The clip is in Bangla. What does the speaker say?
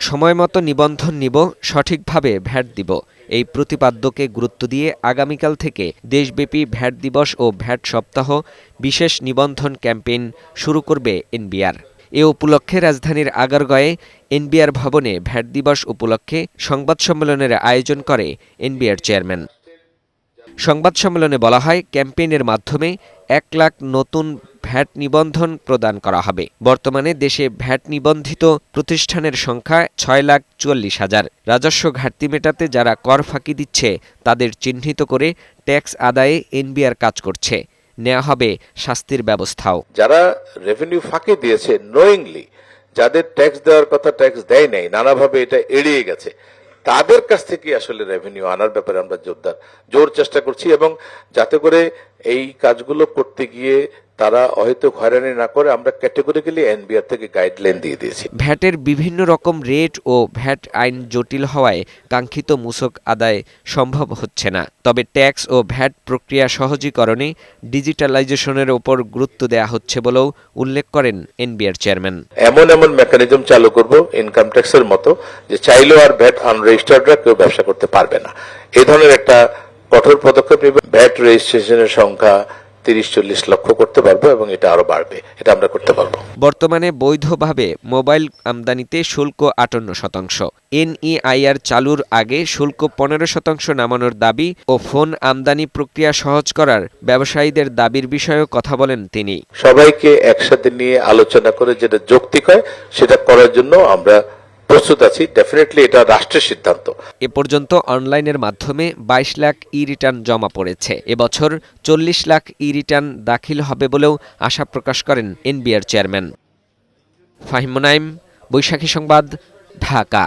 সময়মতো নিবন্ধন নিব, সঠিকভাবে ভ্যাট দিব। এই প্রতিপাদ্যকে গুরুত্ব দিয়ে আগামীকাল থেকে দেশব্যাপী ভ্যাট দিবস ও ভ্যাট সপ্তাহ, বিশেষ নিবন্ধন ক্যাম্পেইন শুরু করবে এনবিআর। এ উপলক্ষে রাজধানীর আগারগয়ে এনবিআর ভবনে ভ্যাট দিবস উপলক্ষে সংবাদ সম্মেলনের আয়োজন করে এনবিআর চেয়ারম্যান। সংবাদ সম্মেলনে বলা হয়, ক্যাম্পেইনের মাধ্যমে এক লাখ নতুন ভ্যাট নিবন্ধন প্রদান করা হবে। বর্তমানে দেশে ভ্যাট নিবন্ধিত প্রতিষ্ঠানের সংখ্যা ছয় লাখ চুয়াল্লিশ হাজার। রাজস্ব ঘাটতি মেটাতে যারা কর ফাঁকি দিচ্ছে, তাদের চিহ্নিত করে ট্যাক্স আদায়ে এনবিআর কাজ করছে। নেওয়া হবে শাস্তির ব্যবস্থাও। যারা রেভিনিউ ফাঁকি দিয়েছে নোয়িংলি যাদের ট্যাক্স দেওয়ার কথা ট্যাক্স দেয় নাই, নানাভাবে এটা এড়িয়ে গেছে, তাদের কাছ থেকে আসলে রেভিনিউ আনার ব্যাপারে আমরা জোরদার, জোর চেষ্টা করছি এবং যাতে করে এই কাজগুলো করতে গিয়ে তারা হয়তো হয়রানি না করে আমরা ক্যাটেগরিক্যালি এনবিআর থেকে গাইডলাইন দিয়ে দিয়েছি। ভ্যাটের বিভিন্ন রকম রেট ও ভ্যাট আইন জটিল হওয়ায় কাঙ্ক্ষিত মূসক আদায় সম্ভব হচ্ছে না। তবে ট্যাক্স ও ভ্যাট প্রক্রিয়া সহজীকরণে ডিজিটালাইজেশনের ওপর গুরুত্ব দেওয়া হচ্ছে বলেও উল্লেখ করেন এনবিআর চেয়ারম্যান। এমন এমন মেকানিজম চালু করব ইনকাম ট্যাক্সের মতো যে চাইলেও আর ভ্যাট আনরেজিস্টার্ডরা কেউ ব্যবসা করতে পারবে না। এই ধরনের একটা কঠোর পদক্ষেপ নেবে। ভ্যাট রেজিস্ট্রেশনের সংখ্যা তিরিশ চল্লিশ লক্ষ করতে পারব এবং এটা আরও বাড়বে। এটা আমরা করতে পারব। বর্তমানে বৈধভাবে মোবাইল আমদানিতে শুল্ক আটান্ন শতাংশ। এনইআইআর চালুর আগে শুল্ক পনেরো শতাংশ নামানোর দাবি ও ফোন আমদানি প্রক্রিয়া সহজ করার ব্যবসায়ীদের দাবির বিষয়েও কথা বলেন তিনি। সবাইকে একসাথে নিয়ে আলোচনা করে যেটা যৌক্তিক হয় সেটা করার জন্য আমরা প্রস্তুত আছি। ডেফিনেটলি এটা রাষ্ট্রের সিদ্ধান্ত। এ পর্যন্ত অনলাইনের মাধ্যমে বাইশ লাখ ই রিটার্ন জমা পড়েছে। এবছর চল্লিশ লাখ ই রিটার্ন দাখিল হবে বলেও আশা প্রকাশ করেন এনবিআর চেয়ারম্যান ফাহিম বৈশাখী সংবাদ, ঢাকা।